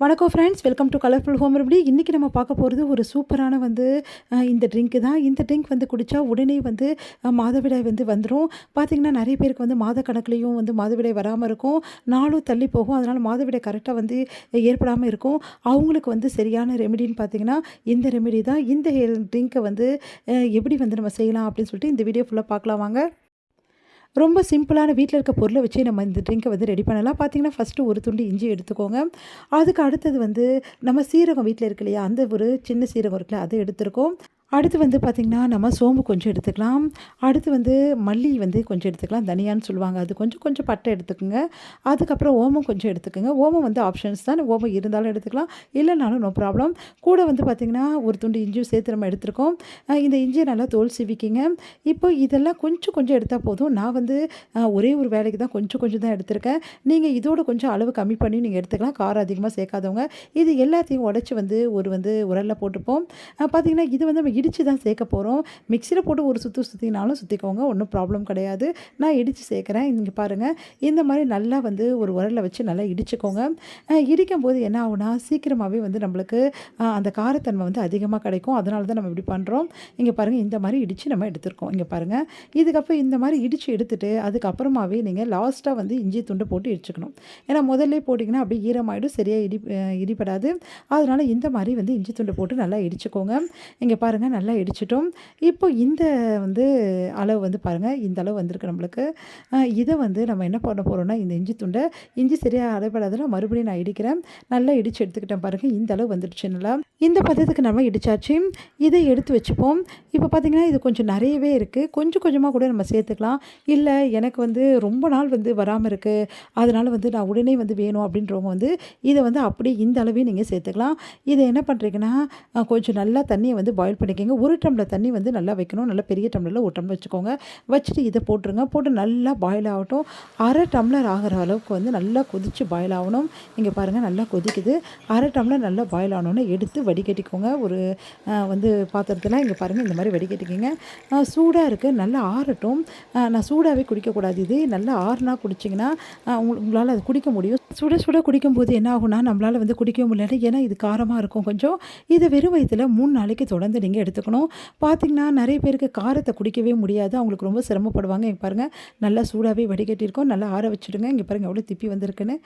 வணக்கம் friends welcome to colourful home remedy இன்றைக்கி நம்ம பார்க்க போகிறது ஒரு சூப்பரான வந்து இந்த ட்ரிங்க்கு தான். இந்த ட்ரிங்க் வந்து குடித்தா உடனே வந்து மாதவிடாய் வந்து வந்துடும் பார்த்திங்கன்னா நிறைய பேருக்கு வந்து மாத கணக்குலேயும் வந்து மாதவிடாய் வராமல் இருக்கும். நாளும் தள்ளி போகும். அதனால் மாதவிடாய் கரெக்டாக வந்து ஏற்படாமல் இருக்கும். அவங்களுக்கு வந்து சரியான ரெமெடின்னு பார்த்தீங்கன்னா இந்த ரெமெடி தான். இந்த ட்ரிங்க்கை வந்து எப்படி வந்து நம்ம செய்யலாம் அப்படின்னு சொல்லிட்டு இந்த வீடியோ ஃபுல்லாக பார்க்கலாம் வாங்க. ரொம்ப சிம்பிளான வீட்டில் இருக்க பொருளை வச்சு நம்ம இந்த ட்ரிங்கை வந்து ரெடி பண்ணலாம். பார்த்தீங்கன்னா ஃபஸ்ட்டு ஒரு துண்டு இஞ்சி எடுத்துக்கோங்க. அதுக்கு அடுத்தது வந்து நம்ம சீரகம் வீட்டில் இருக்கு இல்லையா அந்த ஒரு சின்ன சீரகம் இருக்குல்ல அதை எடுத்துருக்கோம். அடுத்து வந்து பார்த்திங்கன்னா நம்ம சோம்பு கொஞ்சம் எடுத்துக்கலாம். அடுத்து வந்து மல்லி வந்து கொஞ்சம் எடுத்துக்கலாம். தனியான்னு சொல்லுவாங்க. அது கொஞ்சம் கொஞ்சம் பட்டை எடுத்துக்கோங்க. அதுக்கப்புறம் ஓமம் கொஞ்சம் எடுத்துக்கோங்க. ஓமம் வந்து ஆப்ஷன்ஸ் தான். ஓமம் இருந்தாலும் எடுத்துக்கலாம். இல்லைனாலும் நோ ப்ராப்ளம் கூட வந்து பார்த்திங்கன்னா ஒரு துண்டு இஞ்சியும் சேர்த்து நம்ம எடுத்துருக்கோம். இந்த இஞ்சியை நல்லா தோல் சிவிக்கிங்க. இப்போ இதெல்லாம் கொஞ்சம் கொஞ்சம் எடுத்தால் போதும். நான் வந்து ஒரே ஒரு வேலைக்கு தான் கொஞ்சம் கொஞ்சம் தான் எடுத்திருக்கேன். நீங்கள் இதோட கொஞ்சம் அளவு கம்மி பண்ணி நீங்கள் எடுத்துக்கலாம். காரம் அதிகமாக சேர்க்காதவங்க. இது எல்லாத்தையும் உடச்சி வந்து ஒரு வந்து உரலில் போட்டுப்போம். பார்த்திங்கன்னா இது வந்து நம்ம இடித்து தான் சேர்க்க போகிறோம் மிக்சியில் போட்டு ஒரு சுற்று சுற்றினாலும் சுற்றிக்கோங்க ஒன்றும் ப்ராப்ளம் கிடையாது. நான் இடித்து சேர்க்குறேன். இங்கே பாருங்கள் இந்த மாதிரி நல்லா வந்து ஒரு உரலில் வச்சு நல்லா இடிச்சுக்கோங்க. இடிக்கும் போது என்ன ஆகுனா சீக்கிரமாகவே வந்து நம்மளுக்கு அந்த காரத்தன்மை வந்து அதிகமாக கிடைக்கும். அதனால தான் நம்ம இப்படி பண்ணுறோம் இங்கே பாருங்கள் இந்த மாதிரி இடித்து நம்ம எடுத்துருக்கோம். இங்கே பாருங்கள் இதுக்கப்புறம் இந்த மாதிரி இடித்து எடுத்துகிட்டு அதுக்கப்புறமாவே நீங்கள் லாஸ்ட்டாக வந்து இஞ்சி துண்டு போட்டு இடிச்சுக்கணும். ஏன்னா முதல்ல போட்டிங்கன்னா அப்படியே ஈரமாயிடும் சரியாக இடி இடிப்படாது இடிபடாது. அதனால் இந்த மாதிரி வந்து இஞ்சி துண்டு போட்டு நல்லா இடிச்சுக்கோங்க. இங்கே பாருங்கள் நல்லா இடிச்சிட்டோம். இப்போ இந்த வந்து அளவு வந்து பாருங்கள் இந்த அளவு வந்திருக்கு நம்மளுக்கு. இதை வந்து நம்ம என்ன பண்ண போகிறோம்னா இந்த இஞ்சி துண்டை இஞ்சி சரியாக அடைபடாதுன்னா மறுபடியும் நான் இடிக்கிறேன். நல்லா இடித்து எடுத்துக்கிட்டேன் பாருங்கள் இந்த அளவு வந்துடுச்சு நல்லா. இந்த பதத்துக்கு நம்ம இடித்தாச்சு இதை எடுத்து வச்சுப்போம். இப்போ பார்த்திங்கன்னா இது கொஞ்சம் நிறையவே இருக்குது கொஞ்சம் கொஞ்சமாக கூட நம்ம சேர்த்துக்கலாம். இல்லை எனக்கு வந்து ரொம்ப நாள் வந்து வராமல் இருக்குது அதனால் வந்து நான் உடனே வந்து வேணும் அப்படின்றவங்க வந்து இதை வந்து அப்படியே இந்த அளவையும் நீங்கள் சேர்த்துக்கலாம். இதை என்ன பண்ணுறீங்கன்னா கொஞ்சம் நல்லா தண்ணியை வந்து பாயில் பண்ணிக்கோங்க ஒரு டம்ளர் தண்ணி வந்து நல்லா வைக்கணும். நல்லா பெரிய டம்ளரில் ஒரு டம்ளர் வச்சுக்கோங்க. வச்சுட்டு இதை போட்டுருங்க. போட்டு நல்லா பாயில் ஆகட்டும். அரை டம்ளர் ஆகிற அளவுக்கு வந்து நல்லா கொதித்து பாயில் ஆகணும். இங்கே பாருங்கள் நல்லா கொதிக்குது. அரை டம்ளர் நல்லா பாயில் ஆனோன்னே எடுத்து வடிகட்டிக்கோங்க. ஒரு வந்து பாத்திரத்தில் இங்கே பாருங்கள் இந்த மாதிரி வடிகட்டிக்கிங்க. சூடாக இருக்குது நல்லா ஆறட்டும். நான் சூடாகவே குடிக்கக்கூடாது இது. நல்லா ஆறுனா குடிச்சிங்கன்னா உங்களால் அது குடிக்க முடியும். சுட சுட குடிக்கும்போது என்ன ஆகும்னா நம்மளால் வந்து குடிக்க முடியல ஏன்னா இது காரமாக இருக்கும் கொஞ்சம். இதை வெறும் வயிற்றில் மூணு நாளைக்கு தொடர்ந்து நீங்கள் எடுத்துக்கணும். பார்த்திங்கன்னா நிறைய பேருக்கு காரத்தை குடிக்கவே முடியாது. அவங்களுக்கு ரொம்ப சிரமப்படுவாங்க. இங்கே பாருங்கள் நல்லா சூடாகவே வடிகட்டியிருக்கோம். நல்லா ஆற வச்சுடுங்க. இங்கே பாருங்கள் எவ்வளோ திப்பி வந்திருக்குன்னு.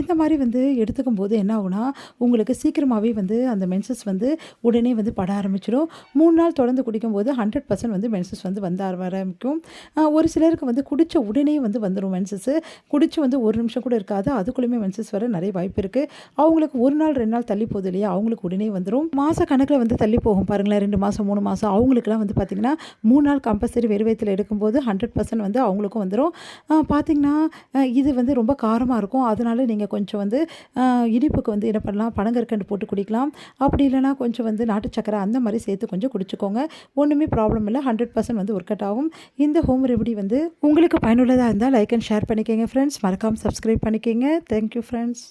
இந்த மாதிரி வந்து எடுத்துக்கும் போது என்ன ஆகுனா உங்களுக்கு சீக்கிரமாகவே வந்து அந்த மென்சஸ் வந்து உடனே வந்து பட ஆரம்பிச்சிடும். மூணு நாள் தொடர்ந்து குடிக்கும்போது ஹண்ட்ரட் பர்சன்ட் வந்து மென்சஸ் வந்து வந்து ஆரம்பிக்கும். ஒரு சிலருக்கு வந்து குடித்த உடனே வந்து வந்துடும் மென்சஸ்ஸு குடித்து வந்து ஒரு நிமிஷம் கூட இருக்காது. அதுக்குள்ளேயுமே மென்சஸ் வர நிறைய வாய்ப்பு இருக்குது அவங்களுக்கு ஒரு நாள் ரெண்டு நாள் தள்ளி போகுது இல்லையா? அவங்களுக்கு உடனே வந்துடும் மாத கணக்கில் வந்து தள்ளி போகும் பாருங்களேன் ரெண்டு மாதம் மூணு மாதம் அவங்களுக்குலாம் வந்து பார்த்திங்கன்னா மூணு நாள் கம்பல்சரி வெறுவயத்தில் எடுக்கும்போது ஹண்ட்ரட் பர்சன்ட் வந்து அவங்களுக்கும் வந்துடும் பார்த்திங்கன்னா இது வந்து ரொம்ப காரமாக இருக்கும். அதனால நீங்கள் கொஞ்சம் வந்து இனிப்புக்கு வந்து என்ன பண்ணலாம்? பனங்கற்கண்டு போட்டு குடிக்கலாம். அப்படி இல்லைன்னா கொஞ்சம் வந்து நாட்டு சக்கரை அந்த மாதிரி சேர்த்து கொஞ்சம் குடிச்சுக்கோங்க. ஒன்றுமே ப்ராப்ளம் இல்லை. ஹண்ட்ரட் பர்சன்ட் வந்து ஒர்க் அவுட் ஆகும். இந்த ஹோம் ரெமடி வந்து உங்களுக்கு பயனுள்ளதாக இருந்தால் லைக் அண்ட் ஷேர் பண்ணிக்கோங்க ஃப்ரெண்ட்ஸ் மறக்காமல் சப்ஸ்கிரைப் பண்ணிக்கோங்க. Thank you friends